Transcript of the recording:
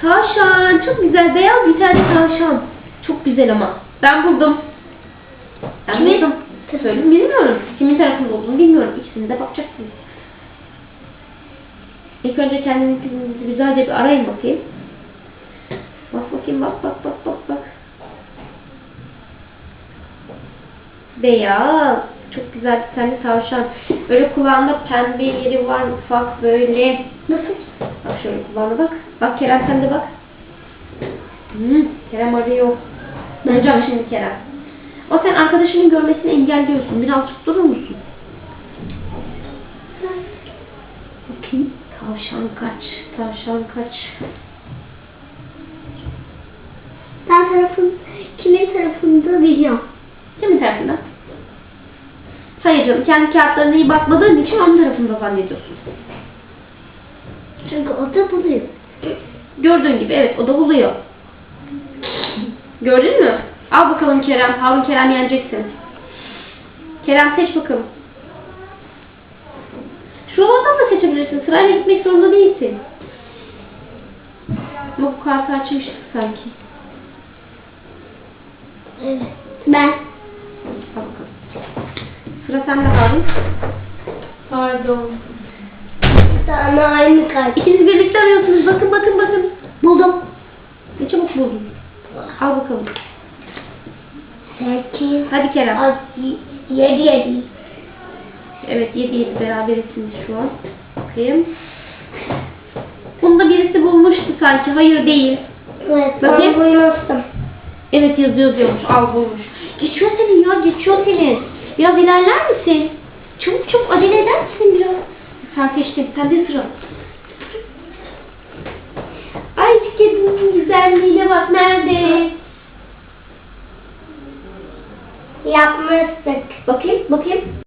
Tavşan. Çok güzel. Beyaz bir tane tavşan. Çok güzel ama. Ben buldum. Ben Kimin? buldum. Söyleyeyim bilmiyorum. Kimin tarafında olduğunu bilmiyorum. İkisini de bakacaksınız. İlk önce kendinizi güzelce bir arayın bakayım. Bak bakayım bak bak bak bak bak. Beyaz. Çok güzel bir tane tavşan. Böyle kulağında pembe yeri var ufak böyle. Nasıl? Bak şöyle kulağına bak. Bak Kerem sen de bak. Hmm, Kerem arıyor. Bulacak şimdi Kerem. O sen arkadaşının görmesini engelliyorsun. Biraz tutturur musun? Bakayım. Tavşan kaç. Tavşan kaç. Ben tarafın, kimin tarafında biliyorum. Kimin tarafında? Hayır canım. Kendi kağıtlarına iyi bakmadığın için onun tarafında zannediyorsun. Çünkü o da buluyor. Gördüğün gibi evet o da buluyor. Gördün mü? Al bakalım Kerem. Harun Kerem yeneceksin. Kerem seç bakalım. Şuralardan da seçebilirsin. Sırayla gitmek zorunda değilsin. Ama bu kartı açmıştık sanki. Evet. Ben. Al bakalım. Sıra sende Harun. Pardon. Ama aynı kart. İkiniz birlikte arıyorsunuz. Bakın bakın bakın. Buldum. Ne çabuk buldun. Al bakalım. Sekiz. Hadi Kerem. Az, yedi yedi. Evet 7 7 berabersiniz şu an. Bakayım. Bunda birisi bulmuştu sanki. Hayır değil. Evet. Bakayım. Ben bulmuştum. Evet yazıyor diyormuş. Al bulmuş. Geçiyor senin ya. Geçiyor senin. Biraz ilerler misin? Çabuk çabuk acele eder misin biraz? Sen seçtin. Sende sıra. Ay kedinin güzelliğine bak. Nerede? Yapmıştık. Bakayım bakayım.